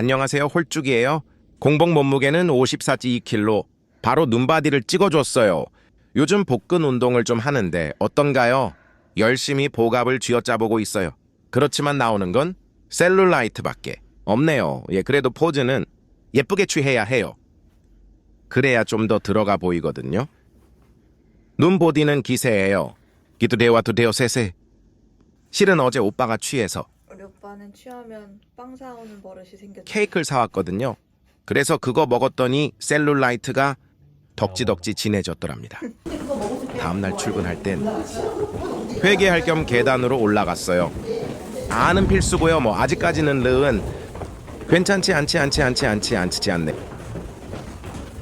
안녕하세요. 홀쭉이에요. 공복 몸무게는 54.2kg. 바로 눈바디를 찍어줬어요. 요즘 복근 운동을 좀 하는데 어떤가요? 열심히 복압을 쥐어짜보고 있어요. 그렇지만 나오는 건 셀룰라이트밖에 없네요. 예, 그래도 포즈는 예쁘게 취해야 해요. 그래야 좀 더 들어가 보이거든요. 눈 보디는 기세예요. 기두대와 두대요 세세. 실은 어제 오빠가 취해서 우리 오빠는 취하면 빵 사오는 버릇이 생겼죠. 케이크를 사왔거든요. 그래서 그거 먹었더니 셀룰라이트가 덕지덕지 진해졌더랍니다. 다음날 출근할 땐 회계할 겸 계단으로 올라갔어요. 아는 필수고요. 뭐 아직까지는 르은 괜찮지 않지 않지 않지 않지 않지 않네.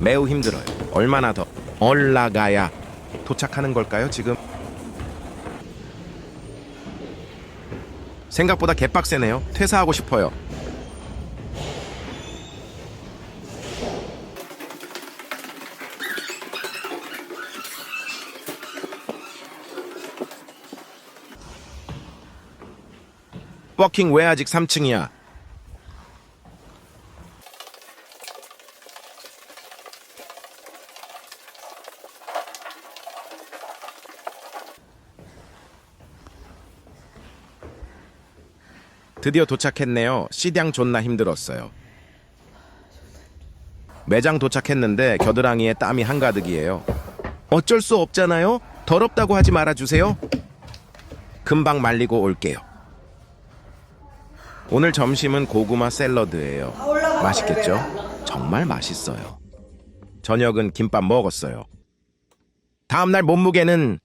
매우 힘들어요. 얼마나 더 올라가야 도착하는 걸까요? 지금 생각보다 개빡세네요. 퇴사하고 싶어요. 워킹 왜 아직 3층이야? 드디어 도착했네요. 시장 존나 힘들었어요. 매장 도착했는데 겨드랑이에 땀이 한가득이에요. 어쩔 수 없잖아요. 더럽다고 하지 말아주세요. 금방 말리고 올게요. 오늘 점심은 고구마 샐러드예요. 맛있겠죠? 정말 맛있어요. 저녁은 김밥 먹었어요. 다음날 몸무게는